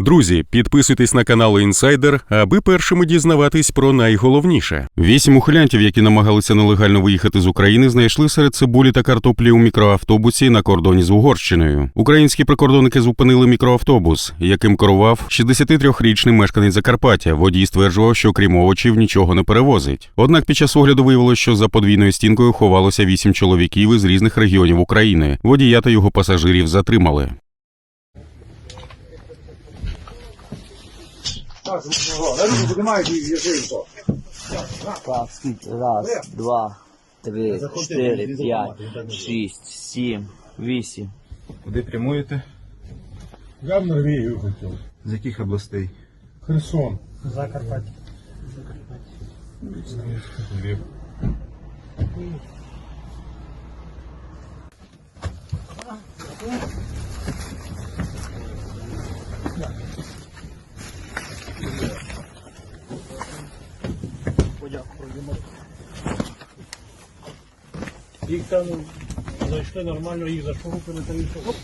Друзі, підписуйтесь на канал Інсайдер, аби першими дізнаватись про найголовніше. Вісім ухилянтів, які намагалися нелегально виїхати з України, знайшли серед цибулі та картоплі у мікроавтобусі на кордоні з Угорщиною. Українські прикордонники зупинили мікроавтобус, яким керував 63-річний мешканець Закарпаття. Водій стверджував, що крім овочів нічого не перевозить. Однак під час огляду виявилося, що за подвійною стінкою ховалося вісім чоловіків із різних регіонів України. Водія та його пасажирів затримали. Так, ну, на руку поднимай и держи его. Так, скільки? Раз, два, три, чотири, п'ять, шість, сім, вісім. Куди прямуєте? Я в Норвегию хотел. З яких областей? Херсон. Львів. Їх там зайшли нормально, їх зашурупили та і.